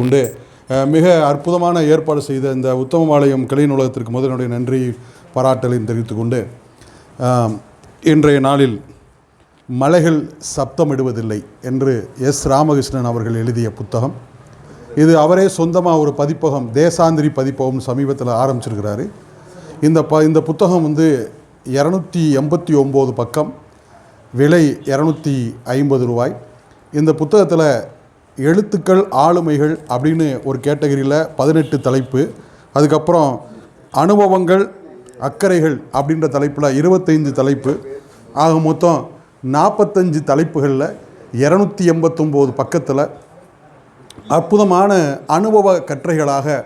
உண்டு. மிக அற்புதமான ஏற்பாடு செய்த இந்த உத்தமபாளையம் கலை நூலகத்திற்கு முதலினுடைய நன்றி பாராட்டலையும் தெரிவித்து கொண்டு இன்றைய நாளில் மலைகள் சப்தமிடுவதில்லை என்று எஸ். ராமகிருஷ்ணன் அவர்கள் எழுதிய புத்தகம். இது அவரே சொந்தமாக ஒரு பதிப்பகம் தேசாந்திரி பதிப்பகம் சமீபத்தில் ஆரம்பிச்சிருக்கிறாரு. இந்த ப இந்த புத்தகம் வந்து இரநூத்தி எண்பத்தி ஒம்பது பக்கம் விலை இரநூத்தி ஐம்பது ரூபாய். இந்த புத்தகத்தில் எழுத்துக்கள் ஆளுமைகள் அப்படின்னு ஒரு கேட்டகரியில் பதினெட்டு தலைப்பு. அதுக்கப்புறம் அனுபவங்கள் அக்கறைகள் அப்படின்ற தலைப்பில் இருபத்தைந்து தலைப்பு. ஆக மொத்தம் நாற்பத்தஞ்சு தலைப்புகளில் இரநூத்தி எண்பத்தொம்போது பக்கத்தில் அற்புதமான அனுபவ கற்றைகளாக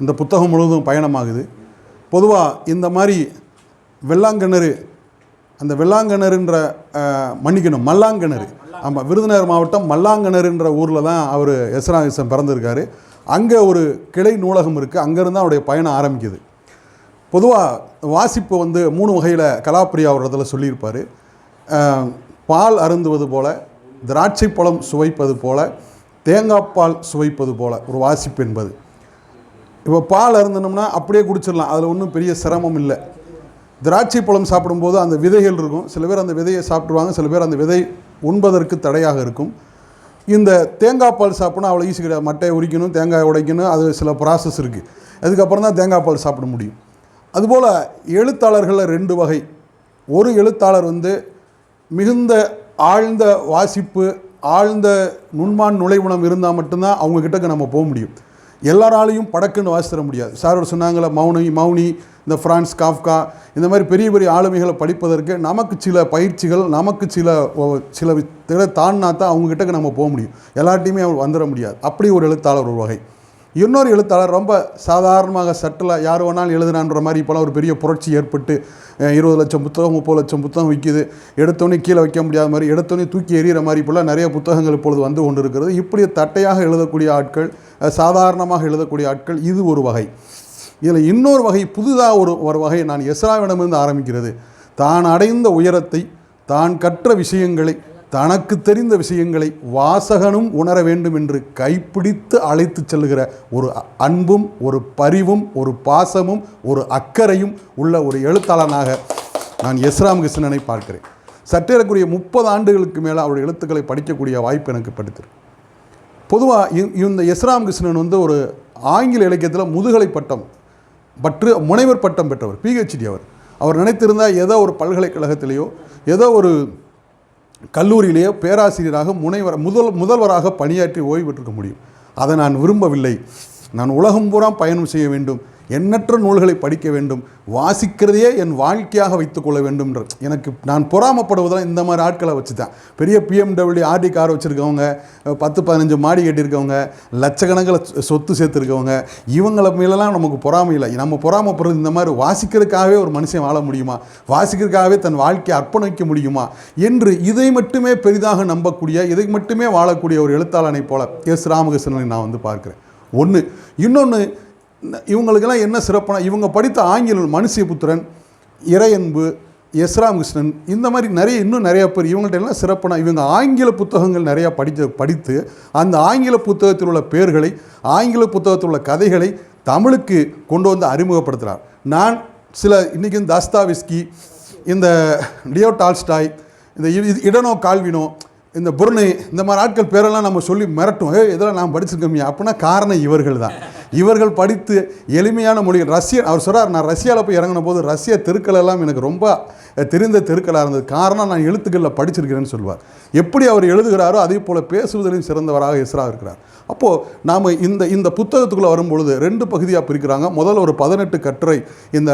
இந்த புத்தகம் முழுவதும் பயணமாகுது. பொதுவாக இந்த மாதிரி வெள்ளாங்கணறு அந்த வெள்ளாங்கண்ணறுன்ற மன்னிக்கணும் மல்லாங்கண்ணறு ஆமாம் விருதுநகர் மாவட்டம் மல்லாங்கண்ணறுன்ற ஊரில் தான் அவர் எஸ்ராகிருஷ்ணன் பிறந்திருக்காரு. அங்கே ஒரு கிளை நூலகம் இருக்குது அங்கேருந்து அவருடைய பயணம் ஆரம்பிக்குது. பொதுவாக வாசிப்பு வந்து மூணு வகையில் கலாப்பிரியா ஒரு இடத்துல சொல்லியிருப்பார். பால் அருந்துவது போல திராட்சை பழம் சுவைப்பது போல தேங்காய் பால் சுவைப்பது போல ஒரு வாசிப்பு என்பது. இப்போ பால் அருந்தினோம்னா அப்படியே குடிச்சிடலாம். அதில் ஒன்றும் பெரிய சிரமம் இல்லை. திராட்சை பழம் சாப்பிடும்போது அந்த விதைகள் இருக்கும். சில பேர் அந்த விதையை சாப்பிட்ருவாங்க சில பேர் அந்த விதை உண்பதற்கு தடையாக இருக்கும். இந்த தேங்காய் பால் சாப்பிட்னா அவ்வளோ ஈஸி கிடையாது. மட்டையை உரிக்கணும் தேங்காய் உடைக்கணும் அது சில ப்ராசஸ் இருக்குது அதுக்கப்புறம் தான் தேங்காய் பால் சாப்பிட முடியும். அதுபோல் எழுத்தாளர்களில் ரெண்டு வகை. ஒரு எழுத்தாளர் வந்து மிகுந்த ஆழ்ந்த வாசிப்பு ஆழ்ந்த நுண்மான் நுழைவுணம் இருந்தால் மட்டும்தான் அவங்க நம்ம போக முடியும். எல்லாராலையும் படக்குன்னு வாசித்தர முடியாது. சாரோட சொன்னாங்களே மௌனி மௌனி இந்த ஃப்ரான்ஸ் காஃப்கா இந்த மாதிரி பெரிய பெரிய ஆளுமைகளை படிப்பதற்கு நமக்கு சில பயிற்சிகள் நமக்கு சில சில திற தாண்டினா தான் அவங்க நம்ம போக முடியும். எல்லார்ட்டையுமே அவர் வந்துட முடியாது. அப்படி ஒரு எழுத்தாளர் ஒரு வகை. இன்னொரு எழுத்தாளர் ரொம்ப சாதாரணமாக சட்டிலாக யார் வேணாலும் எழுதுனான்ற மாதிரி இப்போலாம் ஒரு பெரிய புரட்சி ஏற்பட்டு இருபது லட்சம் புத்தகம் முப்பது லட்சம் புத்தகம் விற்கிது எடுத்தோடனே கீழே வைக்க முடியாத மாதிரி எடுத்தோடனே தூக்கி எறிகிற மாதிரி இப்போலாம் நிறைய புத்தகங்கள் இப்பொழுது வந்து கொண்டு இருக்கிறது இப்படி தட்டையாக எழுதக்கூடிய ஆட்கள் சாதாரணமாக எழுதக்கூடிய ஆட்கள் இது ஒரு வகை. இதில் இன்னொரு வகை புதுதாக ஒரு ஒரு வகை நான் எஸ்ராவிடமிருந்து ஆரம்பிக்கிறது. தான் அடைந்த உயரத்தை தான் கற்ற விஷயங்களை தனக்கு தெரிந்த விஷயங்களை வாசகனும் உணர வேண்டும் என்று கைப்பிடித்து அழைத்து செல்லுகிற ஒரு அன்பும் ஒரு பரிவும் ஒரு பாசமும் ஒரு அக்கறையும் உள்ள ஒரு எழுத்தாளனாக நான் எஸ்ராம் கிருஷ்ணனை பார்க்கிறேன். சற்றேறக்குரிய முப்பது ஆண்டுகளுக்கு மேலே அவருடைய எழுத்துக்களை படிக்கக்கூடிய வாய்ப்பு எனக்கு படுத்திருக்கு பொதுவாக இந்த எஸ்ராம் கிருஷ்ணன் வந்து ஒரு ஆங்கில இலக்கியத்தில் முதுகலை பட்டம் பற்று முனைவர் பட்டம் பெற்றவர் பிஹெச்டி அவர். அவர் நினைத்திருந்தால் ஏதோ ஒரு பல்கலைக்கழகத்திலேயோ ஏதோ ஒரு கல்லூரியிலேயே பேராசிரியராக முனைவர் முதல் முதல்வராக பணியாற்றி ஓய்வு பெற்றிருக்க முடியும். அதை நான் விரும்பவில்லை. நான் உலகம் பூரா பயணம் செய்ய வேண்டும். எண்ணற்ற நூல்களை படிக்க வேண்டும் வாசிக்கிறதையே என் வாழ்க்கையாக வைத்துக்கொள்ள வேண்டும்ன்ற எனக்கு நான் பொறாமப்படுவதெல்லாம் இந்த மாதிரி ஆட்களை வச்சு தான் பெரிய பிஎம்டபிள்யூ ஆர்டி கார் வச்சுருக்கவங்க பத்து பதினஞ்சு மாடி கட்டியிருக்கவங்க லட்சக்கணக்கில் சொத்து சேர்த்துருக்கவங்க இவங்கள மேலெல்லாம் நமக்கு பொறாமை இல்லை. நம்ம பொறாமப்படுறது இந்த மாதிரி வாசிக்கிறதுக்காகவே ஒரு மனுஷன் வாழ முடியுமா? வாசிக்கிறதுக்காகவே தன் வாழ்க்கையை அர்ப்பணிக்க முடியுமா? என்று இதை மட்டுமே பெரிதாக நம்பக்கூடிய இதை மட்டுமே வாழக்கூடிய ஒரு எழுத்தாளனை போல எஸ். ராமகிருஷ்ணனை நான் வந்து பார்க்குறேன். ஒன்று இன்னொன்று இவங்களுக்கெல்லாம் என்ன சிறப்புனா இவங்க படித்த ஆங்கிலம் மனுஷபுத்திரன் இறையன்பு எஸ் ராமகிருஷ்ணன் இந்த மாதிரி நிறைய இன்னும் நிறைய பேர் இவங்கள்ட்ட எல்லாம் சிறப்புனா இவங்க ஆங்கில புத்தகங்கள் நிறையா படித்து படித்து அந்த ஆங்கில புத்தகத்தில் உள்ள பேர்களை ஆங்கில புத்தகத்தில் உள்ள கதைகளை தமிழுக்கு கொண்டு வந்து அறிமுகப்படுத்துகிறார் நான் சில இன்றைக்கி இந்த தாஸ்தாவிஸ்கி இந்த லியோ டால்ஸ்டாய் இந்த இ- இடனோ கால்வினோ இந்த புர்னு இந்த மாதிரி ஆட்கள் பேரெல்லாம் நம்ம சொல்லி மிரட்டும் ஏ இதெல்லாம் நான் படிச்சிருக்கோமியா அப்படின்னா காரணம் இவர்கள் தான் இவர்கள் படித்து எளிமையான மொழிகள். ரஷ்ய அவர் சொல்கிறார் நான் ரஷ்யாவில் போய் இறங்கின போது ரஷ்ய தெருக்கள் எல்லாம் எனக்கு ரொம்ப தெரிந்த தெருக்களாக இருந்தது. காரணம் நான் எழுத்துக்களில் படிச்சிருக்கிறேன்னு சொல்வார். எப்படி அவர் எழுதுகிறாரோ அதே போல் பேசுவதிலும் சிறந்தவராக இஸ்ரா இருக்கிறார். அப்போது நாம் இந்த இந்த புத்தகத்துக்குள்ளே வரும்பொழுது ரெண்டு பகுதியாக பிரிக்கிறாங்க. முதல்ல ஒரு பதினெட்டு கட்டுரை இந்த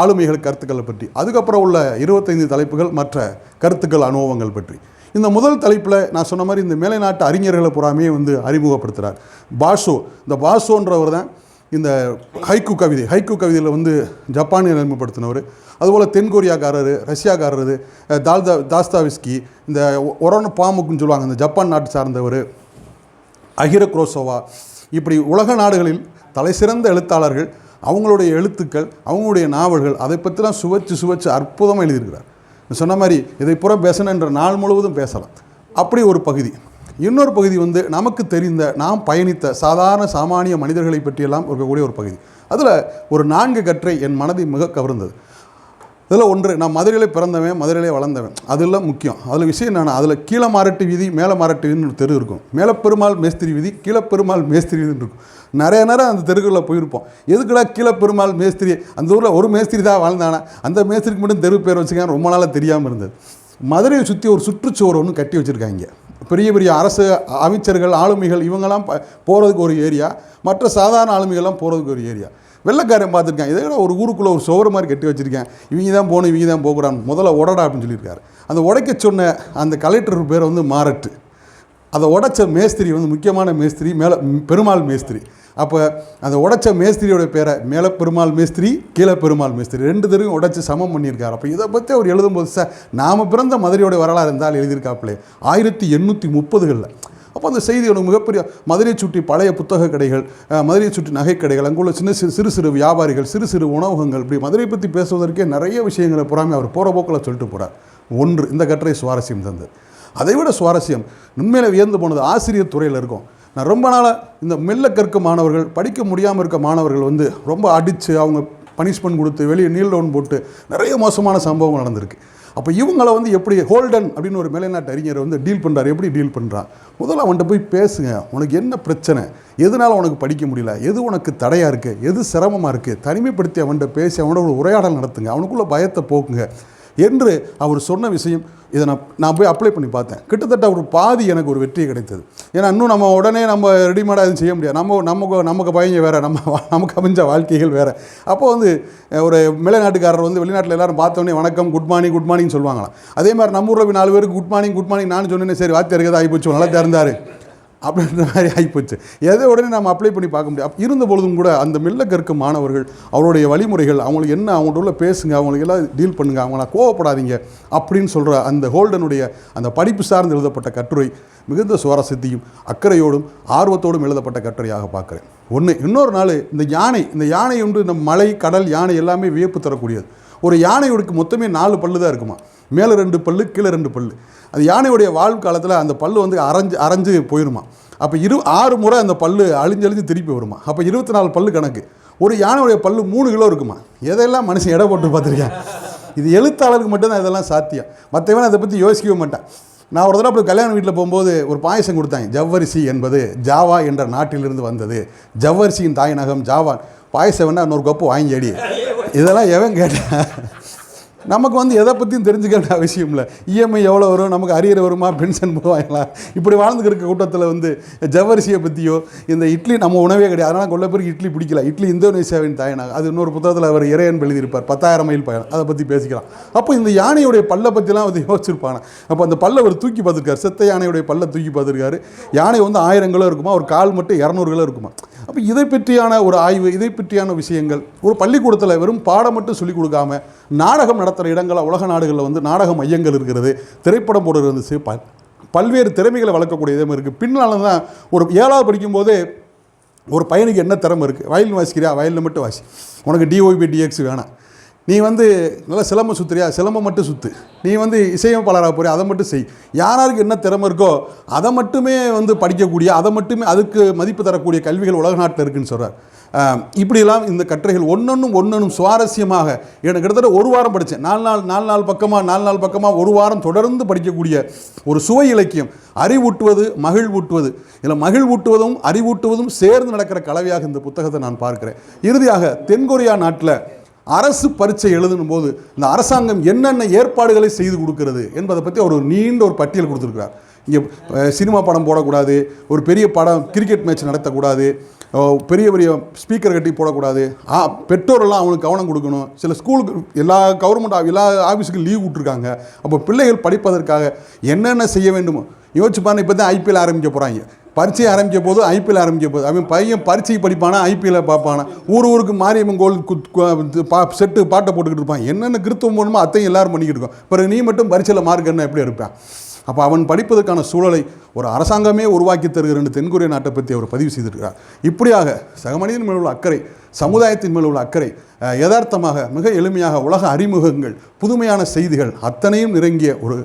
ஆளுமைகள் கருத்துக்களை பற்றி. அதுக்கப்புறம் உள்ள இருபத்தைந்து தலைப்புகள் மற்ற கருத்துக்கள் அனுபவங்கள் பற்றி. இந்த முதல் தலைப்பில் நான் சொன்ன மாதிரி இந்த மேலை நாட்டு அறிஞர்களை புறாமே வந்து அறிமுகப்படுத்துகிறார் பாஷோ இந்த பாஷோன்றவர் தான் இந்த ஹைக்கு கவிதை ஹைக்கு கவிதையில் வந்து ஜப்பானிய அறிமுகப்படுத்தினவர். அதுபோல் தென்கொரியாக்காரர் ரஷ்யாக்காரர் தால்தா தாஸ்தாவிஸ்கி இந்த ஒரோன பாமுக்குன்னு சொல்லுவாங்க இந்த ஜப்பான் நாட்டு சார்ந்தவர் அகிர குரோசோவா இப்படி உலக நாடுகளில் தலைசிறந்த எழுத்தாளர்கள் அவங்களுடைய எழுத்துக்கள் அவங்களுடைய நாவல்கள் அதை பற்றிலாம் சுவைச்சு சுவைச்சு அற்புதமாக எழுதியிருக்கிறார். சொன்ன மாதிரி இதை புற பேசணுன்ற நாள் முழுவதும் பேசலாம். அப்படி ஒரு பகுதி. இன்னொரு பகுதி வந்து நமக்கு தெரிந்த நாம் பயணித்த சாதாரண சாமானிய மனிதர்களை பற்றியெல்லாம் இருக்கக்கூடிய ஒரு பகுதி. அதில் ஒரு நான்கு கற்றை என் மனதை மிக கவர்ந்தது. இதில் ஒன்று நான் மதுரையிலே பிறந்தவன் மதுரையிலே வளர்ந்தவன். அதெல்லாம் முக்கியம். அதில் விஷயம் என்னென்னா அதில் கீழே மாரட்டு வீதி மேலே மாரட்டு வீதின்னு ஒரு தெரு இருக்கும். மேலே பெருமாள் மேஸ்திரி வீதி கீழே பெருமாள் மேஸ்திரி வீதின்னு இருக்கும். நிறைய நேரம் அந்த தெருக்குள்ளே போயிருப்போம். எதுக்குடா கீழே பெருமாள் மேஸ்திரி? அந்த ஊரில் ஒரு மேஸ்திரி தான் வளர்ந்தானா அந்த மேஸ்திரிக்கு மட்டும் தெரு பேர் வச்சுக்கான்னு ரொம்ப நாளாக தெரியாமல் இருந்தது. மதுரையை சுற்றி ஒரு சுற்றுச்சுவர் ஒன்று கட்டி வச்சுருக்காங்க பெரிய பெரிய அரசு அமைச்சர்கள் ஆளுமைகள் இவங்கெல்லாம் ப- போகிறதுக்கு ஒரு ஏரியா. மற்ற சாதாரண ஆளுமைகள்லாம் போகிறதுக்கு ஒரு ஏரியா. வெள்ளைக்காரன் பார்த்துருக்கேன். இதை விட ஒரு ஊருக்குள்ளே ஒரு சுவர் மாதிரி கட்டி வச்சுருக்கேன். இவங்க தான் போகணும் இவங்க தான் போகக்கூடாது. முதல்ல உடடா அப்படின்னு சொல்லியிருக்காரு. அந்த உடைக்க சொன்ன அந்த கலெக்டர் பேர் வந்து மாரட்டு. அதை உடைச்ச மேஸ்திரி வந்து முக்கியமான மேஸ்திரி மேலே பெருமாள் மேஸ்திரி. அப்போ அந்த உடைச்ச மேஸ்திரியோட பேரை மேலே பெருமாள் மேஸ்திரி கீழே பெருமாள் மேஸ்திரி. ரெண்டு தடவையும் உடைச்சி சமம் பண்ணியிருக்காரு. அப்போ இதை பற்றி அவர் எழுதும்போது சார் நாம் பிறந்த மதுரையோட வரலாறு இருந்தால் எழுதியிருக்காப்புலே. ஆயிரத்தி எண்ணூற்றி முப்பதுகளில். அப்போ அந்த செய்தி மிகப்பெரிய மதுரையை சுற்றி பழைய புத்தக கடைகள் மதுரையை சுற்றி நகைக்கடைகள் அங்குள்ள சின்ன சிறு சிறு சிறு வியாபாரிகள் சிறு சிறு உணவகங்கள் இப்படி மதுரை பற்றி பேசுவதற்கே நிறைய விஷயங்களை புறாமே அவர் போகிற போக்கில் சொல்லிட்டு போகிறார் ஒன்று இந்த கட்டுரை சுவாரஸ்யம் தந்து. அதை விட சுவாரஸ்யம் உண்மையில வியந்து போனது ஆசிரியர் துறையில் இருக்கும். நான் ரொம்ப நாளாக இந்த மெல்ல கற்க மாணவர்கள் படிக்க முடியாமல் இருக்க மாணவர்கள் வந்து ரொம்ப அடித்து அவங்க பனிஷ்மெண்ட் கொடுத்து வெளியே நீல் டவுன் போட்டு நிறைய மோசமான சம்பவங்கள் நடந்திருக்கு. அப்போ இவங்களை வந்து எப்படி ஹோல்டன் அப்படின்னு ஒரு மேலைநாட்டு அறிஞர் வந்து டீல் பண்ணுறாரு எப்படி டீல் பண்ணுறான் முதல்ல அவன்கிட்ட போய் பேசுங்க உனக்கு என்ன பிரச்சனை? எதனால் உனக்கு படிக்க முடியல? எது உனக்கு தடையாக இருக்குது எது சிரமமாக இருக்குது தனிமைப்படுத்தி அவன்கிட்ட பேசி அவனோட ஒரு உரையாடல் நடத்துங்க. அவனுக்குள்ளே பயத்தை போக்குங்க. என்று அவர் சொன்ன விஷயம் இதை நான் நான் போய் அப்ளை பண்ணி பார்த்தேன். கிட்டத்தட்ட ஒரு பாதி எனக்கு ஒரு வெற்றி கிடைத்தது. ஏன்னா இன்னும் நம்ம உடனே நம்ம ரெடிமேடாக எதுவும் செய்ய முடியாது. நம்ம நமக்கு நமக்கு பையங்க வேறு நம்ம நமக்கு அமைஞ்ச வாழ்க்கைகள் வேறு. அப்போ வந்து ஒரு மேலைநாட்டுக்காரர் வந்து வெளிநாட்டில் எல்லாரும் பார்த்தோன்னே வணக்கம் குட் மார்னிங் குட் மார்னிங் சொல்லுவாங்களாம். அதே மாதிரி நம்ம ஊரில் நாலு பேருக்கு குட் மார்னிங் குட் மார்னிங் நான் சொன்னேன்னே சரி வாத்தியாருக்கு ஆகி போச்சு நல்லா திறந்தார். அப்படின்ற மாதிரி ஆகிப்போச்சு எதை உடனே நம்ம அப்ளை பண்ணி பார்க்க முடியும். இருந்த பொழுதும் கூட அந்த மெல்ல கற்கும் மாணவர்கள் அவருடைய வழிமுறைகள் அவங்களுக்கு என்ன அவங்கள்ட்ட உள்ள பேசுங்க அவங்களுக்கு எல்லாம் டீல் பண்ணுங்க அவங்கள கோவப்படாதீங்க அப்படின்னு சொல்கிற அந்த ஹோல்டனுடைய அந்த படிப்பு சார்ந்து எழுதப்பட்ட கட்டுரை மிகுந்த சுவாரஸ்யத்தையும் அக்கறையோடும் ஆர்வத்தோடும் எழுதப்பட்ட கட்டுரையாக பார்க்குறேன். ஒன்று இன்னொரு நாள் இந்த யானை இந்த யானை ஒன்று இந்த மலை கடல் யானை எல்லாமே வியப்பு தரக்கூடியது. ஒரு யானையோடுக்கு மொத்தமே நாலு பல்லு தான் இருக்குமா? மேலே ரெண்டு பல்லு கீழே ரெண்டு பல்லு. அது யானையுடைய வாழ்வு காலத்தில் அந்த பல்லு வந்து அரைஞ்சு அரைஞ்சு போயிருமா. அப்போ இரு ஆறு முறை அந்த பல்லு அழிஞ்சு அழிஞ்சு திருப்பி வருமா. அப்போ இருபத்தி நாலு பல்லு கணக்கு. ஒரு யானையுடைய பல் மூணு கிலோ இருக்குமா. எதையெல்லாம் மனுஷன் எடை போட்டு பார்த்துருக்கேன். இது எழுத்தாளருக்கு மட்டும்தான் இதெல்லாம் சாத்தியம். மற்றவன் அதை பற்றி யோசிக்கவே மாட்டேன். நான் ஒரு தடவை அப்படி கல்யாண வீட்டில் போகும்போது ஒரு பாயசம் கொடுத்தாங்க ஜவ்வரிசி என்பது ஜாவா என்ற நாட்டிலிருந்து வந்தது. ஜவ்வரிசியின் தாய் நகம் ஜாவா பாயசம் வேணா இன்னொரு கப்பு வாங்கி அடி இதெல்லாம் எவன் கேட்டேன் நமக்கு வந்து எதை பற்றியும் தெரிஞ்சுக்க வேண்டிய அவசியம் இல்லை. இஎம்ஐ எவ்வளோ வரும் நமக்கு அரியர் வருமா பென்ஷன் போவாங்களா? இப்படி வாழ்ந்துக்கிற இருக்க கூட்டத்தில் வந்து ஜவரிசியை பற்றியோ இந்த இட்லி நம்ம உணவே கிடையாது. அதனால் கொள்ள பேருக்கு இட்லி பிடிக்கல. இட்லி இந்தோனேசியாவின் தாயனாக. அது இன்னொரு புத்தகத்தில் அவர் இறையன் எழுதியிருப்பார். பத்தாயிரம் மைல் பயணம். அதை பற்றி பேசிக்கலாம். அப்போ இந்த யானையுடைய பல்லை பற்றிலாம் வந்து யோசிச்சிருப்பாங்க. அப்போ அந்த பல்லை அவர் தூக்கி பார்த்துருக்காரு. செத்த யானையுடைய பல்லை தூக்கி பார்த்துருக்காரு. யானை வந்து ஆயிரம் கிலோ இருக்குமா? ஒரு கால் மட்டும் இரநூறு கிலோ இருக்குமா? அப்போ இதை பற்றியான ஒரு ஆய்வு இதை பற்றியான விஷயங்கள் ஒரு பள்ளிக்கூடத்தில் வெறும் பாடம் மட்டும் சொல்லிக் கொடுக்காம நாடகம் நடத்துகிற இடங்களில் உலக நாடுகளில் வந்து நாடக மையங்கள் இருக்கிறது. திரைப்படம் போடுறது இருந்துச்சு ப பல்வேறு திறமைகளை வளர்க்கக்கூடிய இதே இருக்குது பின்னால் தான் ஒரு ஏழாவது படிக்கும்போது ஒரு பையனுக்கு என்ன திறமை இருக்குது வயலின் வாசிக்கிறியா வயலில் மட்டும் வாசி உனக்கு டிஒய்பி டிஎக்ஸ் வேணாம். நீ வந்து நல்லா சிலம்பம் சுற்றுறியா சிலம்பம் மட்டும் சுற்று நீ வந்து இசையமைப்பாளராக போறியா? அதை மட்டும் செய். யாராருக்கு என்ன திறமை இருக்கோ அதை மட்டுமே வந்து படிக்கக்கூடிய அதை மட்டுமே அதுக்கு மதிப்பு தரக்கூடிய கல்விகள் உலக நாட்டில் இருக்குன்னு சொல்கிறார் இப்படியெல்லாம் இந்த கட்டுரைகள் ஒன்றொன்றும் ஒன்றொன்றும் சுவாரஸ்யமாக எனக்கு கிட்டத்தட்ட ஒரு வாரம் படித்தேன். நாலு நாள் நாலு நாள் பக்கமாக நாலு நாள் பக்கமாக ஒரு வாரம் தொடர்ந்து படிக்கக்கூடிய ஒரு சுவை இலக்கியம். அறிவூட்டுவது மகிழ்வூட்டுவது. இதில் மகிழ்வூட்டுவதும் அறிவூட்டுவதும் சேர்ந்து நடக்கிற கலவையாக இந்த புத்தகத்தை நான் பார்க்குறேன். இறுதியாக தென்கொரியா நாட்டில் அரசு பரீட்சை எழுதணும் போது இந்த அரசாங்கம் என்னென்ன ஏற்பாடுகளை செய்து கொடுக்கிறது என்பதை பற்றி அவர் ஒரு நீண்ட ஒரு பட்டியல் கொடுத்துருக்கிறார். இங்கே சினிமா படம் போடக்கூடாது ஒரு பெரிய படம் கிரிக்கெட் மேட்ச் நடத்தக்கூடாது பெரிய பெரிய ஸ்பீக்கர் கட்டி போடக்கூடாது. ஆ பெற்றோரெல்லாம் அவனுக்கு கவனம் கொடுக்கணும். சில ஸ்கூலுக்கு எல்லா கவர்மெண்ட் எல்லா ஆஃபீஸுக்கும் லீவ் விட்ருக்காங்க அப்போ பிள்ளைகள் படிப்பதற்காக என்னென்ன செய்ய வேண்டுமோ? யோசிச்சு பாருங்கள் இப்போ தான் ஐபிஎல் ஆரம்பிக்க போகிறாங்க பரீட்சை ஆரம்பிக்க போது ஐபிஎல் ஆரம்பிக்க போது. அவன் பையன் பரீட்சை படிப்பானா ஐபிஎல் பார்ப்பானா? ஊர் ஊருக்கு மாரியம்மன் கோல் குத் பா செட்டு பாட்டை போட்டுக்கிட்டு இருப்பான். என்னென்ன கிறித்துவம் போகணுமோ அத்தையும் எல்லாரும் பண்ணிக்கிட்டு இருக்கோம். பிறகு நீ மட்டும் பரீட்சையில் மார்க் என்ன எப்படி எடுப்பேன்? அப்போ அவன் படிப்பதற்கான சூழலை ஒரு அரசாங்கமே உருவாக்கி தருகிற தென்கொரிய நாட்டை பற்றி அவர் பதிவு செய்திருக்கிறார். இப்படியாக சக மனிதன் மேல் உள்ள அக்கறை சமுதாயத்தின் மேல் உள்ள அக்கறை யதார்த்தமாக மிக எளிமையாக உலக அறிமுகங்கள் புதுமையான செய்திகள் அத்தனையும் நிறங்கிய ஒரு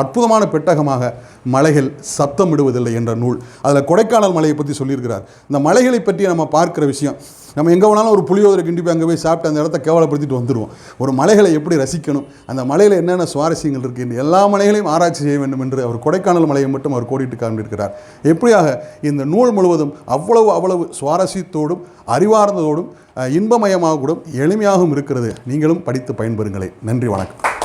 அற்புதமான பெட்டகமாக மலைகள் சத்தமிடுவதில்லை என்ற நூல். அதில் கொடைக்கானல் மலையை பற்றி சொல்லியிருக்கிறார். இந்த மலைகளை பற்றி நம்ம பார்க்குற விஷயம் நம்ம எங்கே வேணாலும் ஒரு புளியோதரை கிண்டி போய் அங்கே போய் சாப்பிட்டு அந்த இடத்த கேவலப்படுத்திட்டு வந்துடுவோம் ஒரு மலைகளை எப்படி ரசிக்கணும் அந்த மலையில் என்னென்ன சுவாரஸ்யங்கள் இருக்குது எல்லா மலைகளையும் ஆராய்ச்சி செய்ய வேண்டும் என்று அவர் கொடைக்கானல் மலையை மட்டும் அவர் கோடிட்டு காண்பிருக்கிறார் எப்படியாக இந்த நூல் முழுவதும் அவ்வளவு அவ்வளவு சுவாரஸ்யத்தோடும் அறிவார்ந்ததோடும் இன்பமயமாக இன்பமயமாகவும் எளிமையாகவும் இருக்கிறது. நீங்களும் படித்து பயன்பெறுங்களேன் நன்றி வணக்கம்.